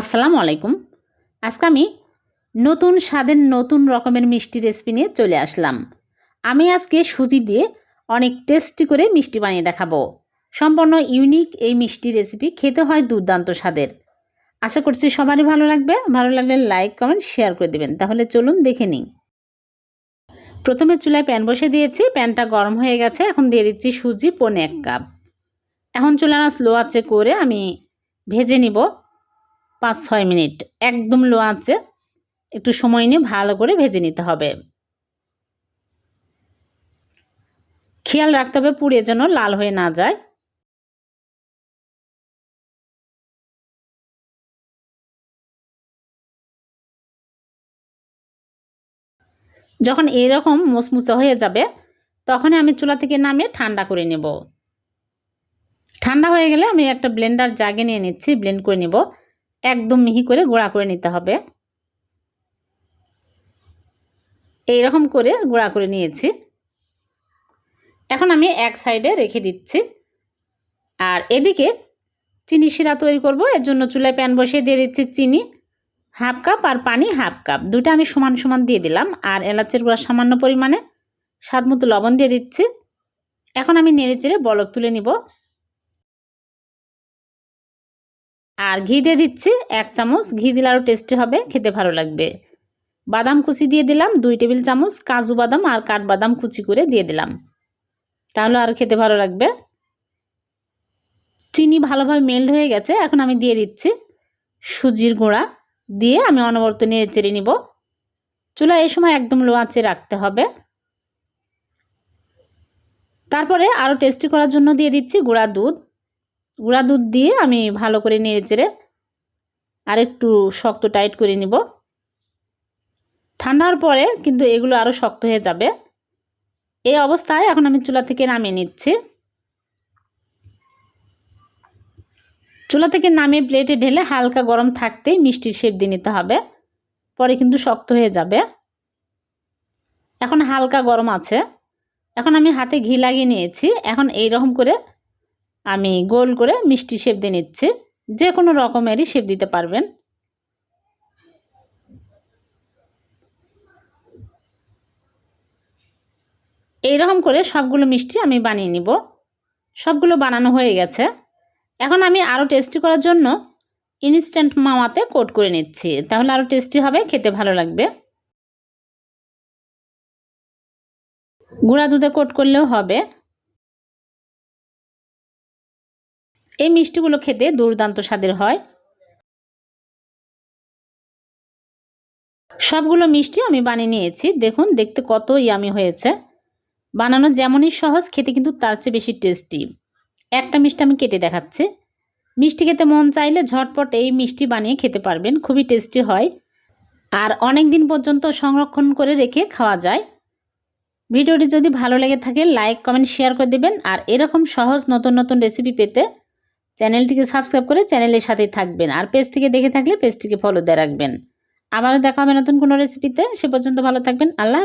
আসসালামু আলাইকুম। আজকে আমি নতুন স্বাদের নতুন রকমের মিষ্টি রেসিপি নিয়ে চলে আসলাম। আমি আজকে সুজি দিয়ে অনেক টেস্টি করে মিষ্টি বানিয়ে দেখাবো। সম্পূর্ণ ইউনিক এই মিষ্টি রেসিপি খেতে হয় দুর্দান্ত স্বাদের। আশা করছি সবারই ভালো লাগবে। ভালো লাগলে লাইক কমেন্ট শেয়ার করে দেবেন। তাহলে চলুন দেখে নিই। প্রথমে চুলায় প্যান বসে দিয়েছি। প্যানটা গরম হয়ে গেছে। এখন দিয়ে দিচ্ছি সুজি পনে এক কাপ এখন চুলানা স্লো আছে করে আমি ভেজে নিব। পাঁচ ছয় মিনিট। একদম লো আছে একটু সময় নিয়ে ভালো করে ভেজে নিতে হবে। খেয়াল রাখতে হবে পুড়ে যেন লাল হয়ে না যায়। যখন এরকম মুসমুসে হয়ে যাবে তখন আমি চুলা থেকে নামিয়ে ঠান্ডা করে নেব। ঠান্ডা হয়ে গেলে আমি একটা ব্লেন্ডার জাগে নিয়ে নিচ্ছি ব্লেন্ড করে নেব। একদম মিহি করে গোড়া করে নিতে হবে। এই রকম করে গোড়া করে নিয়েছি। এখন আমি এক সাইডে রেখে দিচ্ছি। আর এদিকে চিনি শিরা তৈরি করব। এর জন্য চুলায় প্যান বসিয়ে দিয়ে দিচ্ছি চিনি, হাফ কাপ আর পানি হাফ কাপ। দুটা আমি সমান সমান দিয়ে দিলাম। আর এলাচের গুঁড়া সামান্য পরিমাণে স্বাদ মতো লবণ দিয়ে দিচ্ছি। এখন আমি নেড়ে চেড়ে বলক তুলে নিব। আর ঘি দিয়ে দিচ্ছি এক চামচ। ঘি দিলে আরও টেস্টি হবে, খেতে ভালো লাগবে। বাদাম কুচি দিয়ে দিলাম, দুই টেবিল চামচ। কাজু বাদাম আর কাঠবাদাম কুচি করে দিয়ে দিলাম। তাহলে আর খেতে ভালো লাগবে। চিনি ভালোভাবে মেল্ট হয়ে গেছে, এখন আমি দিয়ে দিচ্ছি সুজির গুঁড়া। দিয়ে আমি অনবরত নিয়ে চেড়ে নিব। চুলা এই সময় একদম লো আঁচে রাখতে হবে। তারপরে আরও টেস্টি করার জন্য দিয়ে দিচ্ছি গুঁড়া দুধ। গুঁড়া দুধ দিয়ে আমি ভালো করে নেড়ে চেড়ে আর একটু শক্ত টাইট করে নিব। ঠান্ডার পরে কিন্তু এগুলো আরও শক্ত হয়ে যাবে। এই অবস্থায় এখন আমি চুলা থেকে নামিয়ে নিচ্ছি। চুলা থেকে নামিয়ে প্লেটে ঢেলে হালকা গরম থাকতেই মিষ্টির শেপ দিয়ে নিতে হবে। পরে কিন্তু শক্ত হয়ে যাবে। এখন হালকা গরম আছে। এখন আমি হাতে ঘি লাগিয়ে নিয়েছি। এখন এই রকম করে আমি গোল করে মিষ্টি শেপ দিয়ে নিচ্ছি। যে কোনো রকমেরই শেপ দিতে পারবেন। এইরকম করে সবগুলো মিষ্টি আমি বানিয়ে নিব। সবগুলো বানানো হয়ে গেছে। এখন আমি আরও টেস্টি করার জন্য ইনস্ট্যান্ট মামাতে কোট করে নিচ্ছি। তাহলে আরও টেস্টি হবে, খেতে ভালো লাগবে। গুঁড়া দুধে কোট করলেও হবে। এই মিষ্টিগুলো খেতে দুর্দান্ত স্বাদের হয়। সবগুলো মিষ্টি আমি বানিয়ে নিয়েছি। দেখুন, দেখতে কত ইয়ামি হয়েছে। বানানো যেমনই সহজ, খেতে কিন্তু তার চেয়ে বেশি টেস্টি একটা মিষ্টি আমি কেটে দেখাচ্ছি। মিষ্টি খেতে মন চাইলে ঝটপট এই মিষ্টি বানিয়ে খেতে পারবেন, খুবই টেস্টি হয়। আর অনেক দিন পর্যন্ত সংরক্ষণ করে রেখে খাওয়া যায়। ভিডিওটি যদি ভালো লেগে থাকে লাইক কমেন্ট শেয়ার করে দেবেন। আর এরকম সহজ নতুন নতুন রেসিপি পেতে চ্যানেলটিকে সাবস্ক্রাইব করে চ্যানেলের সাথেই থাকবেন আর পেজ থেকে দেখে থাকলে পেজটিকে ফলো দিয়ে রাখবেন। আবারও দেখা হবে নতুন কোনো রেসিপিতে সে পর্যন্ত ভালো থাকবেন। আল্লাহ